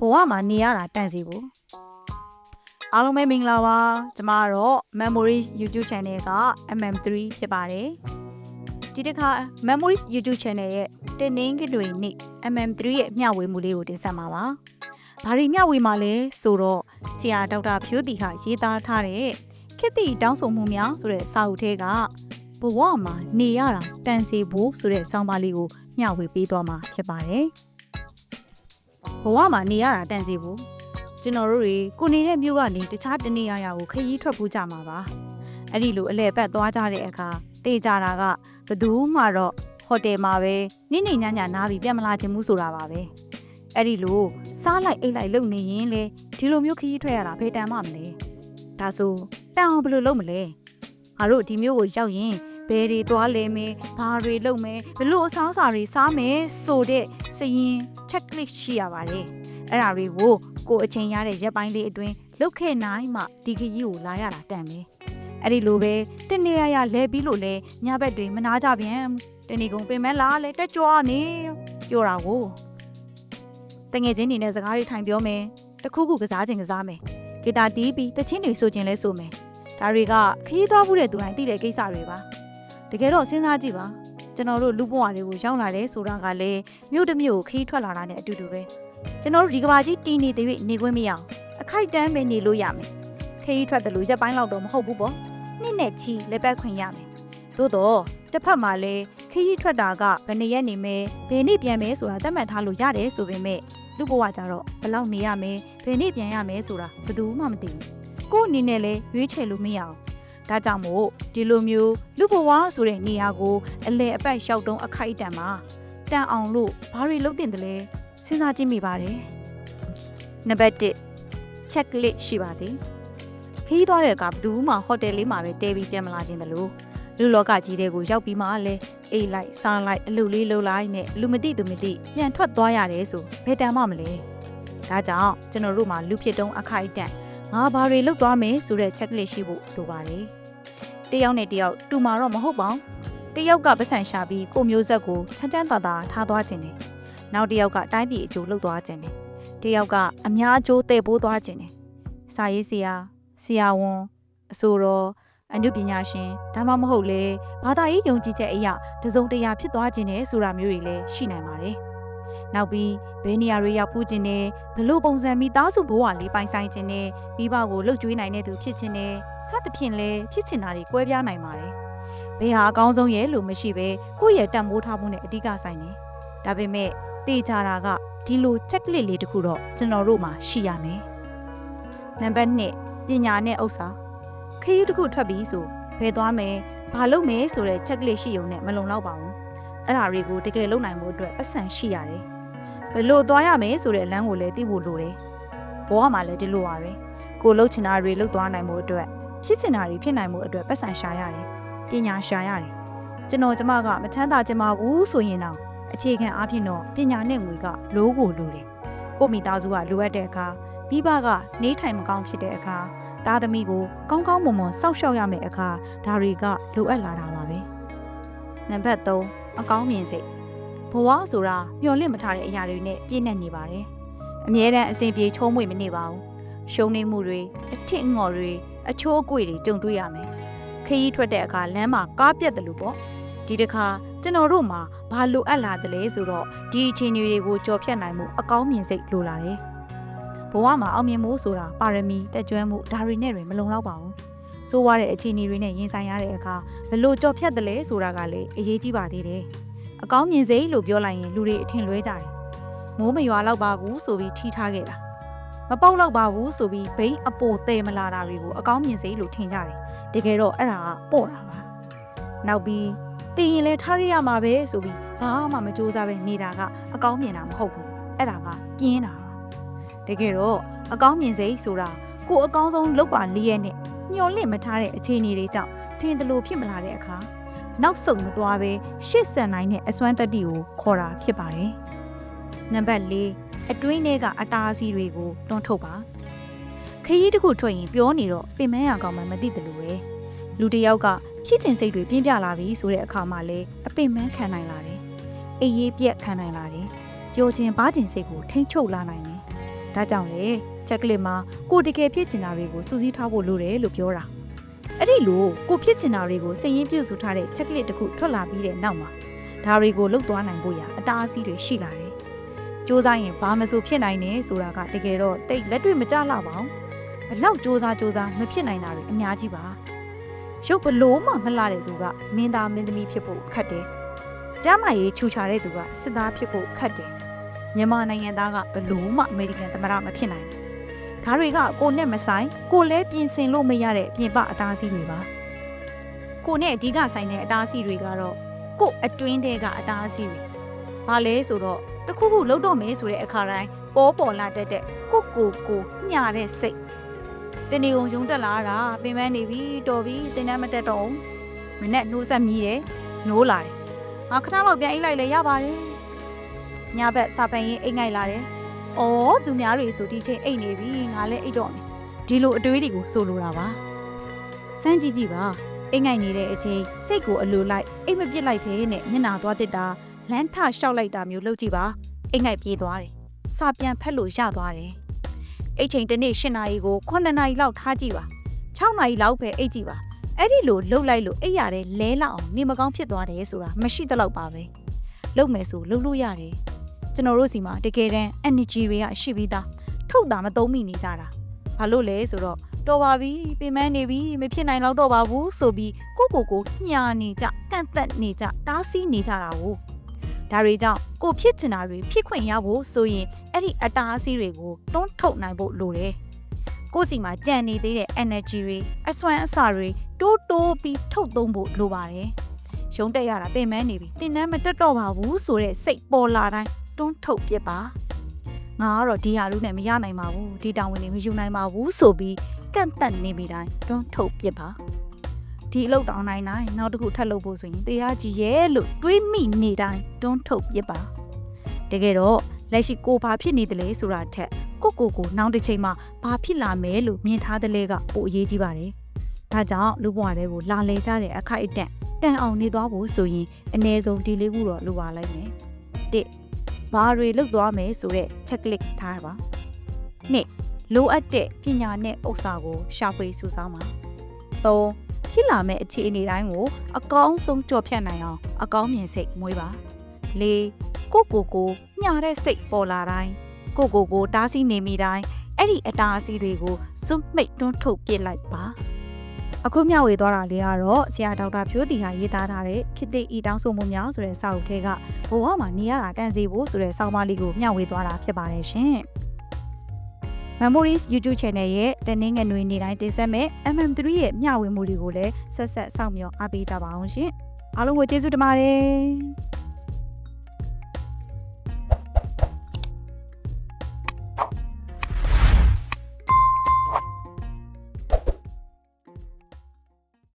ဘဝမှာနေရတာတန့်စီဘူးအားလုံးပဲမင်္ဂလာပါကျမကတော့ Memories YouTube Channel က MM3 ဖြစ်ပါတယ်ဒီတစ်ခါ Memories YouTube Channel ရဲ့တင်းနှင်းကတွေနေ့ MM3 ရဲ့မျှဝေမှုလေးကိုတင်ဆက်မှာပါဘာတွေမျှဝေမှာလဲဆိုတော့ဆရာဒေါက်တာဖြိုးတီဟာရေးသားထားတဲ့ခေတ်တီတောင်းဆိုမှုများဆိုတဲ့စာအုပ်ထဲကဘဝမှာနေရတာတန်စီဖို့ဆိုတဲ့ဆောင်းပါးလေးကိုမျှဝေပေးသွားမှာဖြစ်ပါတယ် ဘဝမှာနေရတာတန်စီဘူးကျွန်တော်တို့တွေကိုနေတဲ့မြို့ကနေတခြားတနေရာရာကိုခရီးထွက်ဖို့ကြမှာပါအဲ့ဒီလိုအလဲပတ်သွားကြတဲ့အခါတေးကြတာကဘယ်သူမှတော့ဟိုတယ်မှာပဲနိနေညညနားပြီးပြန်မလာချင်ဘူးဆိုတာပါပဲအဲ့ဒီလိုစားလိုက်အိတ်လိုက်လုပ်နေရင်လေဒီလိုမျိုးခရီးထွက်ရတာဖေးတန်မှမလဲဒါဆိုတန်အောင်ဘယ်လိုလုပ်မလဲငါတို့ဒီမျိုးကိုရောက်ရင် ဘယ်တွေသွားလဲမယ်ဘာတွေလုပ်မယ်ဘယ်လိုအဆောင်အစာတွေစားမယ်ဆိုတဲ့စရင် checklist ရှိရပါတယ်အဲ့ဒါတွေကိုကိုယ်အချိန်ရတဲ့ရက်ပိုင်းလေးအတွင်းလုပ်ခဲ့နိုင်မှဒီခရီးကိုလာရတာတန်ပဲအဲ့ဒီလိုပဲတနေ့ရရလဲပြီးလို့လဲညဘက်တွေမနာကြပြန်တနေ့ကုန်ပင်မလားလဲတက်ကြွနေပြောတာကိုတငယ်ချင်းနေနဲ့စကားတွေထိုင်ပြောမယ်တခုခုကစားခြင်းကစားမယ်ဂီတာတီးပြီးတချင်းတွေဆိုခြင်းလဲဆိုမယ်ဒါတွေကခရီးသွားမှုတဲ့သူတိုင်းသိတဲ့ကိစ္စတွေပါ တကယ်တော့စဉ်းစားကြည့်ပါကျွန်တော်တို့လူ့ဘဝတွေကိုရောက်လာတယ်ဆိုတာကလည်းမြို့တစ်မြို့ကိုခရီးထွက်လာတာနဲ့အတူတူပဲကျွန်တော်တို့ဒီကဘာကြီးတီးနေတဲ့၍နေခွင့်မရအောင်အခိုက်တန်းပဲနေလို့ရမယ်ခရီးထွက်တယ်လို့ရက်ပိုင်းလောက်တော့မဟုတ်ဘူးပေါ့နှစ်နဲ့ချီလက်ပတ်ခွင့်ရမယ်သို့တော့တစ်ဖက်မှာလည်းခရီးထွက်တာကဘယ်နှစ်ရက်နေမယ်ဘယ်နေ့ပြန်မယ်ဆိုတာသတ်မှတ်ထားလို့ရတယ်ဆိုပေမဲ့လူ့ဘဝကြတော့ဘယ်လောက်နေရမယ်ဘယ်နေ့ပြန်ရမယ်ဆိုတာဘယ်သူမှမသိဘူးကို့အနေနဲ့လည်းရွေးချယ်လို့မရအောင် ဒါကြောင့်မို့ဒီလိုမျိုးလူဘဝဆိုတဲ့နေရာကိုအလဲအပတ်လျှောက်တုံးအခိုက်အတန့်မှာတန်အောင်လို့ဘာတွေလုပ်တင်တယ်လဲစဉ်းစားကြည့်မိပါတယ်နံပါတ်1 checklist ရှိပါစေခီးသွားတဲ့အခါဘယ်သူမှဟိုတယ်လေးမှာပဲတဲပြီးပြန်မလာခြင်းတလို့လူလောကကြီးတဲ့ကိုရောက်ပြီးမှလည်းအိတ်လိုက်စားလိုက်အလုပ်လေးလုပ်လိုက်နဲ့လူမသိသူမသိပြန်ထွက်သွားရတယ်ဆိုဘယ်တန်မှမလဲဒါကြောင့်ကျွန်တော်တို့မှာလူဖြစ်တုံးအခိုက်အတန့် ငါဘာတွေလုပ်သွားမယ်ဆိုတဲ့ checklist ရှိဖို့လိုပါတယ်တယောက်နဲ့တယောက်တူမာတော့မဟုတ်ပါဘူးတယောက်ကပတ်စံရှာပြီးကိုမျိုးဆက်ကိုချမ်းချမ်းသာသာထားသွားခြင်းတယ်နောက်တယောက်ကတိုင်းပြည်အကျိုးလုပ်သွားခြင်းတယ်တယောက်ကအများအကျိုးတည်ပိုးသွားခြင်းတယ်စာရေးဆရာဆရာဝန်အဆိုတော်အနုပညာရှင်ဒါမှမဟုတ်လေဘာသာရေးယုံကြည်ချက်အရာတစုံတရာဖြစ်သွားခြင်းနဲ့ဆိုတာမျိုးတွေလည်းရှိနိုင်ပါတယ် နောက်ပြီးဘယ်နေရာတွေရောက်ဖူးခြင်းနဲ့ဘလို့ပုံစံမိသားစုဘဝလေးပိုင်ဆိုင်ခြင်းနဲ့မိဘကိုလှုပ်ကြွေးနိုင်တဲ့သူဖြစ်ခြင်းနဲ့စသဖြင့်လဲဖြစ်ချင်တာတွေကွဲပြားနိုင်ပါတယ်ဘယ်ဟာအကောင်းဆုံးရဲ့လို့မရှိပဲကိုယ့်ရဲ့တန်ဖိုးထားမှုနဲ့အဓိကဆိုင်တယ်ဒါပေမဲ့တေချာတာကဒီလို checklist လေးတစ်ခုတော့ကျွန်တော်တို့မှာရှိရမယ်နံပါတ်1ပညာနဲ့ဥစ္စာခရီးတစ်ခုထွက်ပြီးဆိုဘယ်သွားမယ်ဘာလုပ်မယ်ဆိုတဲ့ checklist ရှိုံနဲ့မလုံလောက်ပါဘူးအဲ့ဒါတွေကိုတကယ်လုပ်နိုင်ဖို့အတွက်ပတ်စံရှိရတယ် ဘယ်လိုသွားရမယ်ဆိုတဲ့လမ်းကိုလည်းသိဖို့လိုတယ်ဘဝမှာလည်းဒီလိုပါပဲကိုလှုပ်ချင်တာတွေလှုပ်သွားနိုင်ဖို့အတွက်ဖြစ်ချင်တာတွေဖြစ်နိုင်ဖို့အတွက်ပတ်စံရှာရတယ်ပညာရှာရတယ်ကျွန်တော်ကျမကမချမ်းသာချင်ပါဘူးဆိုရင်တော့အခြေခံအားဖြင့်တော့ပညာနဲ့ငွေကလိုးကိုလိုတယ်ကိုမိသားစုကလိုအပ်တဲ့အခါမိဘကနေထိုင်မကောင်းဖြစ်တဲ့အခါသားသမီးကိုကောင်းကောင်းမွန်မွန်စောင့်ရှောက်ရမယ့်အခါဒါတွေကလိုအပ်လာတာပါပဲနံပါတ်3အကောင်းမြင်စိတ် ဘဝဆိုတာမျော်လင့်မထားတဲ့အရာတွေနဲ့ပြည့်နေနေပါတယ်အမြဲတမ်းအစဉ်ပြေချုံးမွေမနေပါဘူးရှုံးနေမှုတွေအထစ်ငေါ်တွေအချိုးအကွေတွေကြုံတွေ့ရမယ်ခရီးထွက်တဲ့အခါလမ်းမှာကားပြတ်တယ်လို့ပေါ့ဒီတစ်ခါကျွန်တော်တို့မှာဘာလိုအပ်လာတယ်လဲဆိုတော့ဒီအခြေအနေတွေကိုကြော်ဖြတ်နိုင်မှုအကောင်းမြင်စိတ်လိုလာတယ်ဘဝမှာအောင်မြင်မှုဆိုတာပါရမီတက်ကြွမှုဒါတွေနဲ့တွေမလုံလောက်ပါဘူးဆိုးွားတဲ့အခြေအနေတွေနဲ့ရင်ဆိုင်ရတဲ့အခါဘလို့ကြော်ဖြတ်တယ်လဲဆိုတာကလည်းအရေးကြီးပါသေးတယ် အကောင်းမြင်စိတ်လို့ပြောလိုက်ရင်လူတွေအထင်လွဲကြတယ်မိုးမရွာတော့ပါဘူးဆိုပြီးထိထားခဲ့တာမပေါက်တော့ပါဘူးဆိုပြီးဘိန်းအပိုတဲမလာတာတွေကိုအကောင်းမြင်စိတ်လို့ထင်ကြတယ်တကယ်တော့အဲ့ဒါကပေါ့တာပါနောက်ပြီးတည်ရင်လဲထားရရမှာပဲဆိုပြီးဘာမှမစူးစမ်းပဲနေတာကအကောင်းမြင်တာမဟုတ်ဘူးအဲ့ဒါကပြင်းတာပါတကယ်တော့အကောင်းမြင်စိတ်ဆိုတာကိုအကောင်းဆုံးလုပ်ပါလေးရဲ့နဲ့ညှော်လင့်မထားတဲ့အခြေအနေတွေကြောင့်ထင်သလိုဖြစ်မလာတဲ့အခါ နောက်ဆုံးမသွားပဲရှစ်ဆန်နိုင်တဲ့အစွမ်းတတ္တိကိုခေါ်တာဖြစ်ပါတယ်နံပါတ်၄အတွင်းထဲကအတားအဆီးတွေကိုတွန်းထုတ်ပါခရီးတစ်ခုထွက်ရင်ပြောနေတော့ပင်မရကောင်မှမသိတယ်လို့ပဲလူတစ်ယောက်ကဖြစ်ချင်စိတ်တွေပြင်းပြလာပြီဆိုတဲ့အခါမှာလဲအပင်ပန်းခံနိုင်လာတယ်။အေးရေးပြက်ခံနိုင်လာတယ်။ပျော်ခြင်းပါခြင်းစိတ်ကိုထိမ့်ချုပ်လာနိုင်တယ်။ဒါကြောင့်လေချက်ကလစ်မှာကိုတကယ်ဖြစ်ချင်တာတွေကိုစူးစီးထားဖို့လိုတယ်လို့ပြောတာ အဲ့ဒီလိုကိုဖြစ်ချင်တာတွေကိုစည်ရင်းပြုစုထားတဲ့ချက်ကလစ်တစ်ခုထွက်လာပြီးတဲ့နောက်မှာဒါတွေကိုလုတ်သွားနိုင်ဖို့ရအတားအဆီးတွေရှိလာတယ်စူးစမ်းရင်ဘာမဆိုဖြစ်နိုင်တယ်ဆိုတာကတကယ်တော့တိတ်လက်တွေ့မကြလောက်ပါဘူးဘလောက်စူးစမ်းစူးစမ်းမဖြစ်နိုင်တာတွေအများကြီးပါရုပ်ဘလို့မှမလှတဲ့သူကမင်းသားမင်းသမီးဖြစ်ဖို့ခက်တယ်ကျမ်းမာရေးခြူချတဲ့သူကစစ်သားဖြစ်ဖို့ခက်တယ်မြန်မာနိုင်ငံသားကဘလို့မှအမေရိကန်သမ္မတမဖြစ်နိုင်ဘူး။ ဒါတွေကကိုနဲ့မဆိုင်ကိုလဲပြင်ဆင်လို့မရတဲ့ပြင်ပအတားအဆီးတွေပါ။ကိုနဲ့အဓိကဆိုင်တဲ့အတားအဆီးတွေကတော့ကိုအတွင်းတဲကအတားအဆီးတွေ။ဘာလဲဆိုတော့တစ်ခုခုလှုပ်တော့မယ်ဆိုတဲ့အခါတိုင်းပေါ်ပေါ်လာတတ်တဲ့ကိုကိုကိုညတဲ့စိတ်။တနေ့ကုန်ရုံတက်လာတာပင်ပန်းနေပြီတော်ပြီတင်တန်းမတက်တော့ဘူး။မနဲ့နှိုးဆက်မြည်တယ်နိုးလာတယ်။ငါခဏလောက်ပြန်အိတ်လိုက်လဲရပါတယ်။ညဘက်စာပန်ရင်အိတ်ငိုက်လာတယ်။ အော်သူများတွေဆိုဒီချိန်အိတ်နေပြီငါလည်းအိတ်တော့မယ်။ဒီလိုအတွေးတွေကိုဆိုလိုတာပါ။စမ်းကြည့်ကြည့်ပါ။အိတ်ငိုက်နေတဲ့အချိန်စိတ်ကိုအလိုလိုက်အိတ်မပြစ်လိုက်ဖဲနဲ့မျက်နာသွားတစ်တာလမ်းထလျှောက်လိုက်တာမျိုးလုပ်ကြည့်ပါ။အိတ်ငိုက်ပြေးသွားတယ်။စာပြန်ဖက်လို့ရသွားတယ်။အိတ်ချိန်တစ်နေ့၈နာရီကို9နာရီလောက်ထားကြည့်ပါ။6နာရီလောက်ပဲအိတ်ကြည့်ပါ။အဲ့ဒီလိုလှုပ်လိုက်လို့အိတ်ရတဲ့လဲလောက်အောင်နေမကောင်းဖြစ်သွားတယ်ဆိုတာမရှိသလောက်ပါပဲ။လုပ်မယ်ဆိုလုပ်လို့ရတယ်။ ကျွန်တော်တို့စီမှာတကယ်တမ်း energy တွေကရှိပြီးသားထုတ်တာမသုံးမိနေကြတာဘာလို့လဲဆိုတော့တော်ပါပြီပင်မနေပြီမဖြစ်နိုင်တော့တော့ပါဘူးဆိုပြီးကိုကိုကိုညာနေကြကန့်သက်နေကြတားဆီးနေကြတာကိုဒါတွေကြောင့်ကိုဖြစ်ချင်တာတွေဖြစ်ခွင့်ရဖို့ဆိုရင်အဲ့ဒီအတားအဆီးတွေကိုတွန်းထုတ်နိုင်ဖို့လိုတယ်ကိုယ့်စီမှာကြံနေသေးတဲ့ energy တွေအစွမ်းအစတွေတိုးတိုးပြီးထုတ်သုံးဖို့လိုပါတယ်ရုံးတက်ရတာပင်မနေပြီတင်တန်းမတက်တော့ပါဘူးဆိုတဲ့စိတ်ပေါ်လာတိုင်း တွန်းထုတ်ပြစ်ပါငါကတော့ဒီဟာလူနဲ့မရနိုင်ပါဘူးဒီတောင်ဝင်နေမယူနိုင်ပါဘူးဆိုပြီးကန့်သက်နေပြီတိုင်းတွန်းထုတ်ပြစ်ပါဒီအလုပ်တောင်းနိုင်နိုင်နောက်တစ်ခုထပ်လုပ်ဖို့ဆိုရင်တရားကြီးရဲ့လို့တွေးမိနေတိုင်းတွန်းထုတ်ပြစ်ပါတကယ်တော့လက်ရှိကိုဘာဖြစ်နေတယ်လဲဆိုတာထက်ကိုကိုကိုနောက်တစ်ချိန်မှာဘာဖြစ်လာမယ်လို့မြင်ထားတဲ့လေကပိုအရေးကြီးပါတယ်ဒါကြောင့်လူဘဝတွေကိုလာလေကြတဲ့အခိုက်အတန့်တန်အောင်နေသွားဖို့ဆိုရင်အ ਨੇ ဆုံးဒီလေးခုတော့လိုပါလိုက်မယ်တစ် ဘာတွေလုပ်သွားမယ်ဆိုတဲ့ checklist ထားပါ။နှစ်လိုအပ်တဲ့ပညာနဲ့ဥစ္စာကို ရှာဖွေစုဆောင်းပါ။သုံးဖြစ်လာမဲ့အခြေအနေတိုင်းကို အကောင်းဆုံးကြော်ဖြတ်နိုင်အောင်အကောင်းမြင်စိတ်မွေးပါ။လေးကိုကိုကိုညှာတဲ့စိတ်ပေါ်လာတိုင်းကိုကိုကိုတားဆီးနေမိတိုင်းအဲ့ဒီအတားအဆီးတွေကိုစွန့်မိတ်တွန်းထုတ်ပစ်လိုက်ပါ။ အခုမျှဝေသွားတာလေးကတော့ဆရာဒေါက်တာဖြိုးတီဟာရေးသားထားတဲ့ခေတ်သစ်ဤတောင်းဆိုမှုများဆိုတဲ့စာအုပ်ထဲကဘဝမှာနေရတာတန်စီဖို့ဆိုတဲ့ဆောင်းပါးလေးကိုမျှဝေသွားတာဖြစ်ပါတယ်ရှင်။ Memories YouTube Channel ရဲ့တနင်္ဂနွေနေ့တိုင်းတင်ဆက်မဲ့ MM3 ရဲ့မျှဝေမှုတွေကိုလည်းဆက်ဆက်စောင့်မျှော်အားပေးကြပါအောင်ရှင်။အားလုံးကိုကျေးဇူးတင်ပါတယ်။